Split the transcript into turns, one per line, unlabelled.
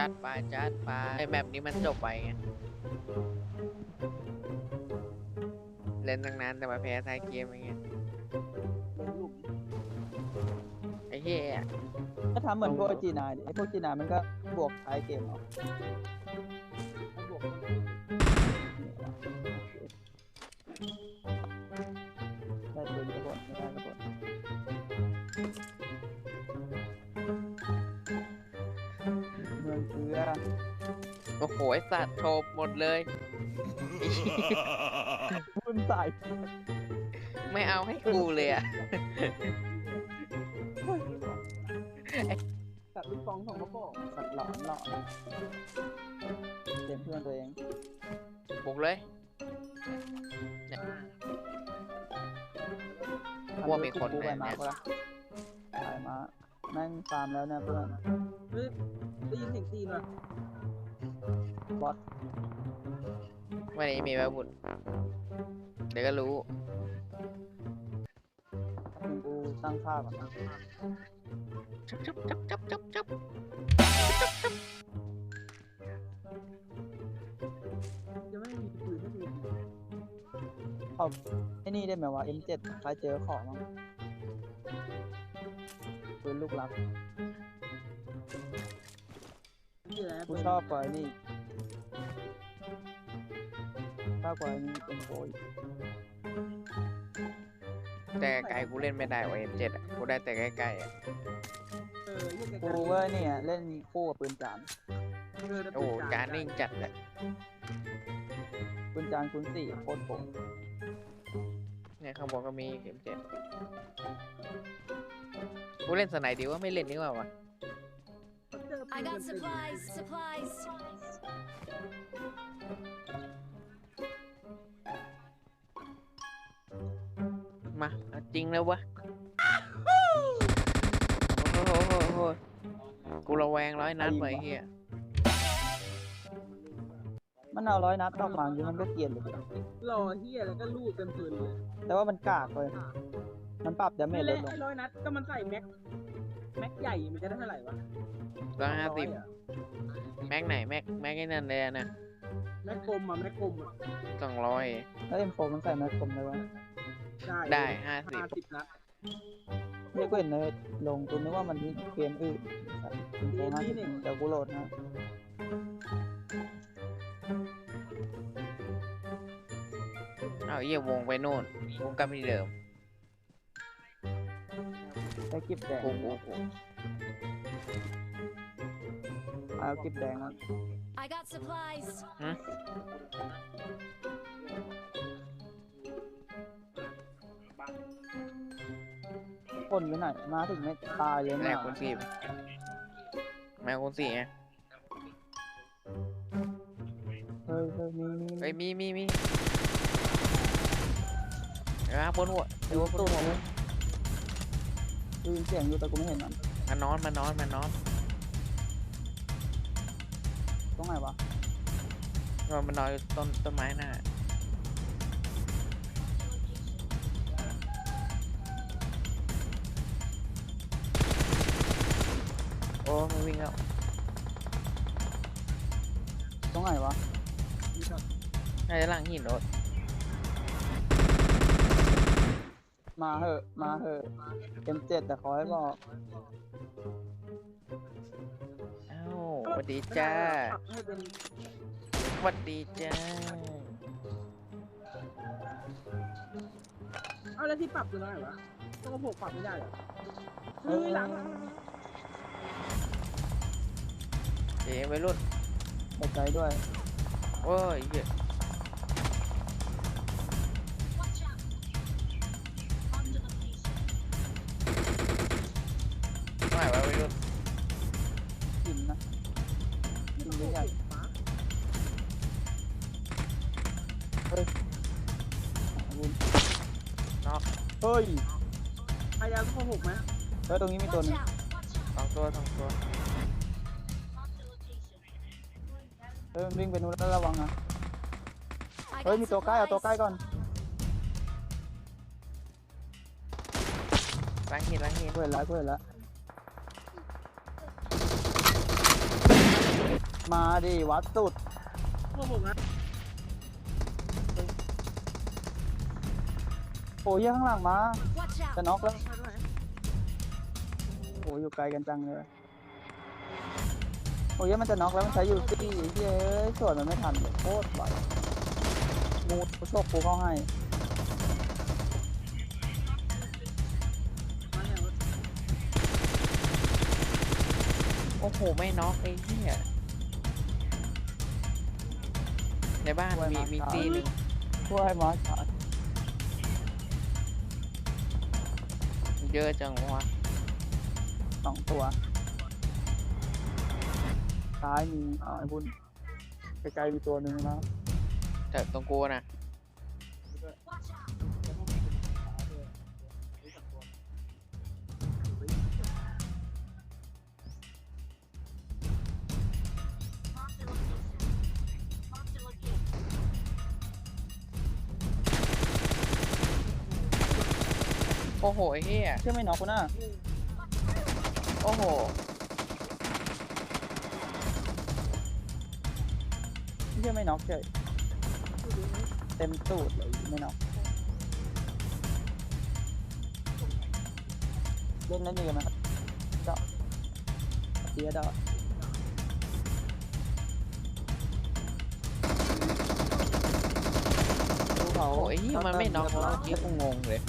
จัดไปจัดไปไอแบบนี้มันจบไปไงเล่นตั้งนานแต่มาแพ้ท้ายเกมอย่างเงี้ยไอ้เหี้ย
ก็ทำเหมือนพวกจีนาดิไอพวกจีนามันก็บวกท้ายเกมเอาได้
โอ้โหไอสัตว์โชบหมดเลย
คุณใส่
ไม่เอาให้กูเลยอะ
สัตว์ลูกฟองสองกระบอกสัตว์หลอนหลอนเต็มเพื่อนตัวเอง
บุกเลยกลัวมีคน
กูไป
เนี่ย
มาก็ละตายมา แม่งตามแล้วเนี่ยเพื่อน
เฮ้ยได้ยินเสียงตีนว่ะ
บอส
วันนี้มีแบบบุญเดี๋ยวก็รู้
ถึงกูตั้งค่าก่อนนะ
จับจับจับจับจับจับ
ยังไม่มีปืนให้ดู
ขอบไอ้นี่ได้ไหมวะ M7 ใครเจอของมั้ง ปืนลูกรัก
นี่แหละ
กูชอบกว่าไอ้นี่ชอบกว่าไอ้นี่เป็นโอย
แต่ไกลกูเล่นไม่ได้ว่ะ M7 อะกูได้แต่ใกล้ๆอะ
เออเรียกไกล
กูว่าเนี่ยเล่นคู่กับปืนจาน
เออแต่
โอ้
ปื
จานนิ่งจัดเลย
ปืนจานคูณสี่โคตรโกง
เนี่ยข้างบนก็มี M7 กูเล่นสไนด์ดีว่าไม่เล่นดีกว่าวะ
เจอปื
I
น
got
เป็น
supplies, supplies.
มาเอาจริงแล้ววะโอ้โหโหโหกูระแวงร้อยนัดไปเฮีย
มันเอาร้อยนัดออกมาอยู่มันก็เกรียนเลย
รอเฮียแล้วก็ลูดเต็มปืนเลย
แต่ว่ามันกากเลย มันปรับดาเม
ไม่
จล
เล่
ด
น
ลง
ไอ้ร้อยนัดก็มันใส่แม็กแม็กใหญ่มันจะได้เท่าไหร่วะ
ร้อยห้าสิบ
ร้อยอะ
แม็กไหนแม็กแม็กไอ้นั่นเลยอะนะ
แม็กกลมอะแม็กกลมอะ
สองร้อย
แล้ว M4 มันใส่แม็กคมได้ปะ
ได้
ได้ห้าสิบ
ห้าสิบนัด
ไม่กูเห็นในลงกูนึกว่ามันเกมอื่นเป็นโฟมาเดี๋ยวกูโหลดนะ
เอาเยี่ยวงไปโน่นวงกลับที่เดิม
ได้กิบแดง
กูกูกู
เอากิบแดงนะ
I got supplies.
คนไปไหนมาถึงไม่ตายเลย
แร
เนี่ย
กคนสี่แม่คนสี่ไง
เฮ้ยเฮ้ยมีมี
เฮ้ยมีมีมีเดี๋ยวนะบนหัว
เดี๋ยวตู้หัว เลยได้ยินเสียงอยู่แต่กูไม่เห็นมัน
มานอนมานอนมานอน
ตรงไหนวะ
มันมานอนอยู่ต้นต้นไม้หน้าโอ้มันวิ่งแล้ว
ตรงไหนวะ
น่าจะหลังหินรถ
มาเหอะมาเหอะ M7 แต่ขอให้บอก
อ้าวสวัสดีจ้า
ปรับให้เป็น
สวัสดีจ้า
เอาแล้วที่ปรับคืออะไรวะต้องกระโปรงปรับไม่ได้เหรอเฮ้ยหลังหลังหลัง
เจ๊ไปรุ่น
ไปใจด้วย
โอ้ยเหี้ย
เฮ้ย
ใครเอากระโปรงไหม
เฮ้ยตรงนี้มีตัว
Watch
หนึง
out.
สองตัวสองตัว
เฮ้ยมันวิ่งไปนู้นแล้วระวังนะ
I
เฮ้ย
got
มีตัวใกล้เอาตัวใกล้
supplies.
ก่อน
ล้างหินล้างหิน
กูเห็นแล้วกูเห็นแล้วมาดิวัดสุด
พวกผมนะ
โอ้ยข้างหลังมา
Watch
จะ
out!
น็อกแล้ว
มาด้วย
โอ้ยอยู่ไกลกันจังเลย โอ้ยมันจะน็อกแล้วมันใช้ยูซี่เย้ยส่วนมันไม่ทันเลยโคตรไหวมูดโชคกูเข้าให้
มาเนี่ย
โอ้โห ไม่น็อกไอ้เหี้ยในบ้านมีมีตีหนึง
ช่วยมาชาร์จ
เยอะจังวะ
สองตัว ซ้ายมีอ๋อไอ้บุญไกลๆมีตัวหนึ่งนะ
แต่ตรงกูนะ โอ้โหไอ้เหี้ย
เชื่อไม่น็อกกูน่ะ
โอ้โห
เชื่อไม่น็อกเฉยเต็มสูตรเลยไม่น็อกเล่นนั่นนี่กันไหมครับเจ้าเสียดอกดูเขา
โอ้ยเหี้ยมันไม่น็อกเมื่อกี้กูงงเลย